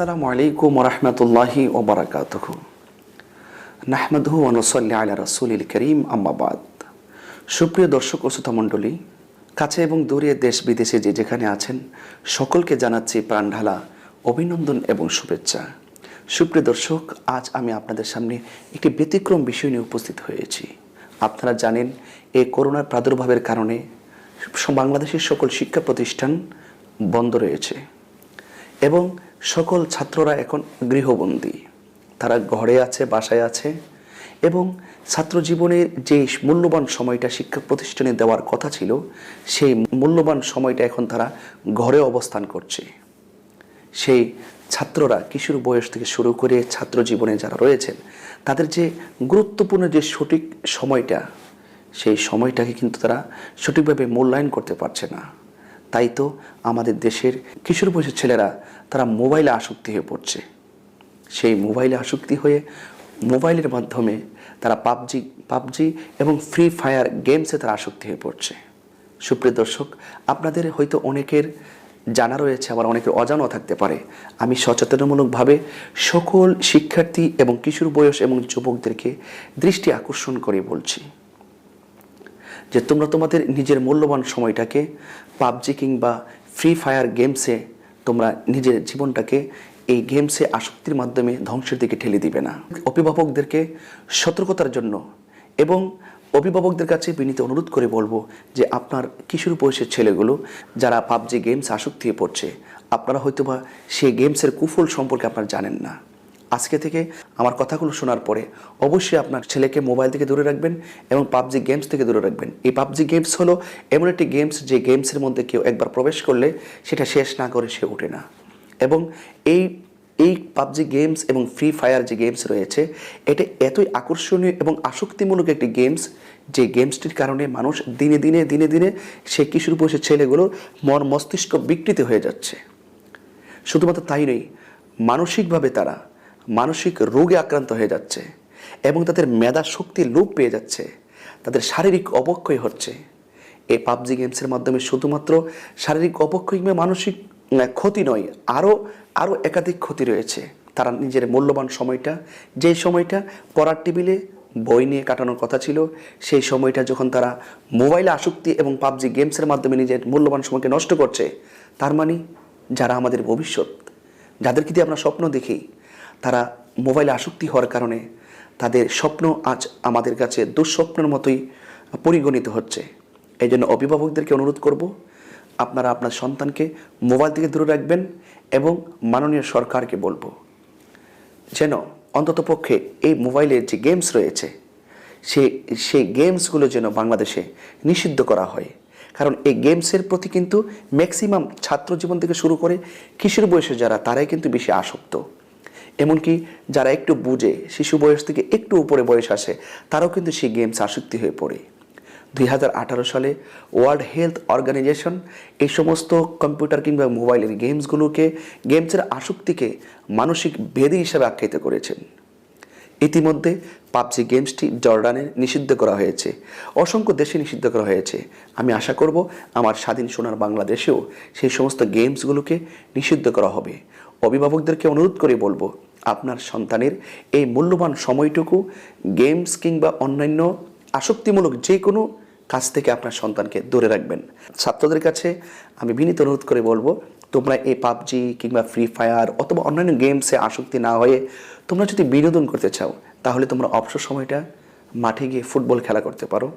আসসালামু আলাইকুম রহমতুল্লাহি ওবরাকাতুহ। নাহমাদহু অনুসল্লি আলা রসুলিল করিম আম্মাবাদ সুপ্রিয় দর্শক ও শ্রোতা মণ্ডলী, কাছে এবং দূরে দেশ বিদেশে যে যেখানে আছেন, সকলকে জানাচ্ছি প্রাণঢালা অভিনন্দন এবং শুভেচ্ছা। সুপ্রিয় দর্শক, আজ আমি আপনাদের সামনে একটি ব্যতিক্রম বিষয় নিয়ে উপস্থিত হয়েছি। আপনারা জানেন, এই করোনার প্রাদুর্ভাবের কারণে বাংলাদেশের সকল শিক্ষা প্রতিষ্ঠান বন্ধ রয়েছে এবং সকল ছাত্ররা এখন গৃহবন্দী। তারা ঘরে আছে, বাসায় আছে এবং ছাত্র জীবনের যে মূল্যবান সময়টা শিক্ষা প্রতিষ্ঠানে দেওয়ার কথা ছিল, সেই মূল্যবান সময়টা এখন তারা ঘরে অবস্থান করছে। সেই ছাত্ররা কিশোর বয়স থেকে শুরু করে ছাত্র জীবনে যারা রয়েছেন, তাদের যে গুরুত্বপূর্ণ যে সঠিক সময়টা, সেই সময়টাকে কিন্তু তারা সঠিকভাবে মূল্যায়ন করতে পারছে না। তাই তো আমাদের দেশের কিশোর বয়সের ছেলেরা, তারা মোবাইলে আসক্তি হয়ে পড়ছে। সেই মোবাইলে আসক্তি হয়ে মোবাইলের মাধ্যমে তারা পাবজি পাবজি এবং ফ্রি ফায়ার গেমসে তারা আসক্তি হয়ে পড়ছে। সুপ্রিয় দর্শক, আপনাদের হয়তো অনেকের জানা রয়েছে, আবার অনেকের অজানাও থাকতে পারে। আমি সচেতনমূলকভাবে সকল শিক্ষার্থী এবং কিশোর বয়স এবং যুবকদেরকে দৃষ্টি আকর্ষণ করে বলছি। যে তোমরা তোমাদের নিজের মূল্যবান সময়টাকে পাবজি কিংবা ফ্রি ফায়ার গেমসে তোমরা নিজের জীবনটাকে এই গেমসে আসক্তির মাধ্যমে ধ্বংসের দিকে ঠেলে দিবে না। অভিভাবকদেরকে সতর্কতার জন্য এবং অভিভাবকদের কাছে বিনীত অনুরোধ করে বলব যে আপনার কিশোর বয়সের ছেলেগুলো যারা পাবজি গেমস আসক্তি পড়ছে, আপনারা হয়তোবা সেই গেমসের কুফল সম্পর্কে আপনারা জানেন না। আজকে থেকে আমার কথাগুলো শোনার পরে অবশ্যই আপনার ছেলেকে মোবাইল থেকে দূরে রাখবেন এবং পাবজি গেমস থেকে দূরে রাখবেন। এই পাবজি গেমস হলো এমন একটি গেমস যে গেমসের মধ্যে কেউ একবার প্রবেশ করলে সেটা শেষ না করে সে ওঠে না। এবং এই এই পাবজি গেমস এবং ফ্রি ফায়ার যে গেমস রয়েছে, এটা এতই আকর্ষণীয় এবং আসক্তিমূলক একটি গেমস যে গেমসটির কারণে মানুষ দিনে দিনে দিনে দিনে সে কিশোর বয়সের ছেলেগুলোর মন মস্তিষ্ক বিকৃত হয়ে যাচ্ছে। শুধুমাত্র তাই নয়, মানসিকভাবে তারা মানসিক রোগে আক্রান্ত হয়ে যাচ্ছে এবং তাদের মেধা শক্তি লোপ পেয়ে যাচ্ছে, তাদের শারীরিক অবক্ষয় হচ্ছে। এই পাবজি গেমসের মাধ্যমে শুধুমাত্র শারীরিক অবক্ষয় কিংবা মানসিক ক্ষতি নয়, আরও আরও একাধিক ক্ষতি রয়েছে। তারা নিজের মূল্যবান সময়টা, যেই সময়টা পড়ার টেবিলে বই নিয়ে কাটানোর কথা ছিল, সেই সময়টা যখন তারা মোবাইলে আসক্তি এবং পাবজি গেমসের মাধ্যমে নিজের মূল্যবান সময়কে নষ্ট করছে, তার মানে যারা আমাদের ভবিষ্যৎ, যাদেরকে দিয়ে আমরা স্বপ্ন দেখি তারা মোবাইলে আসক্তি হওয়ার কারণে তাদের স্বপ্ন আজ আমাদের কাছে দুঃস্বপ্নের মতোই পরিগণিত হচ্ছে। এই জন্য অভিভাবকদেরকে অনুরোধ করব, আপনারা আপনার সন্তানকে মোবাইল থেকে দূরে রাখবেন এবং মাননীয় সরকারকে বলব, যেন অন্ততপক্ষে এই মোবাইলের যে গেমস রয়েছে, সে, সেই গেমসগুলো যেন বাংলাদেশে নিষিদ্ধ করা হয়। কারণ এই গেমসের প্রতি কিন্তু ম্যাক্সিমাম ছাত্র জীবন থেকে শুরু করে কিশোর বয়সে যারা, তারাই কিন্তু বেশি আসক্ত। এমনকি যারা একটু বুঝে, শিশু বয়স থেকে একটু উপরে বয়স আসে, তারাও কিন্তু সেই গেমস আসক্তি হয়ে পড়ে। দুই হাজার আঠারো সালে ওয়ার্ল্ড হেলথ অর্গানাইজেশন এই সমস্ত কম্পিউটার কিংবা মোবাইলের গেমসগুলোকে, গেমসের আসক্তিকে মানসিক বেদি হিসাবে আখ্যায়িত করেছেন। ইতিমধ্যে পাবজি গেমসটি জর্ডানে নিষিদ্ধ করা হয়েছে। অসংখ্য দেশে নিষিদ্ধ করা হয়েছে। আমি আশা করব আমার স্বাধীন সোনার বাংলাদেশেও সেই সমস্ত গেমসগুলোকে নিষিদ্ধ করা হবে। অভিভাবকদেরকে অনুরোধ করে বলব আপনার সন্তানের এই মূল্যবান সময়টুকু, গেমস কিংবা অন্যান্য আসক্তিমূলক যে কোনো কাজ থেকে আপনার সন্তানকে দূরে রাখবেন। ছাত্রদের কাছে আমি বিনীত অনুরোধ করে বলব, তোমরা এই পাবজি কিংবা ফ্রি ফায়ার অথবা অন্যান্য গেমসে আসক্তি না হয়ে তোমরা যদি বিনোদন করতে চাও, তাহলে তোমরা অবসর সময়টা মাঠে গিয়ে ফুটবল খেলা করতে পারো,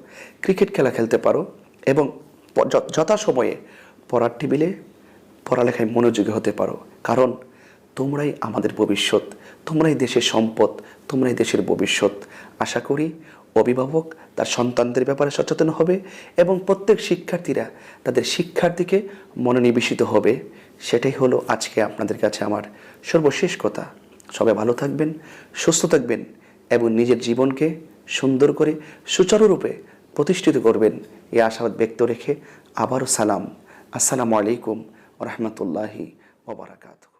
ক্রিকেট খেলা খেলতে পারো এবং যথাসময়ে পড়ার টেবিলে পড়ালেখায় মনোযোগী হতে পারো। কারণ তোমরাই আমাদের ভবিষ্যৎ, তোমরাই দেশের সম্পদ, তোমরাই দেশের ভবিষ্যৎ। আশা করি অভিভাবক তার সন্তানদের ব্যাপারে সচেতন হবে এবং প্রত্যেক শিক্ষার্থীরা তাদের শিক্ষার দিকে মনোনিবেশিত হবে। সেটাই হলো আজকে আপনাদের কাছে আমার সর্বশেষ কথা। সবাই ভালো থাকবেন, সুস্থ থাকবেন এবং নিজের জীবনকে সুন্দর করে সুচারুরূপে প্রতিষ্ঠিত করবেন এই আশাবাদ ব্যক্ত রেখে আবারও সালাম। আসসালামু আলাইকুম রহমতুল্লাহি ওবরাকাতু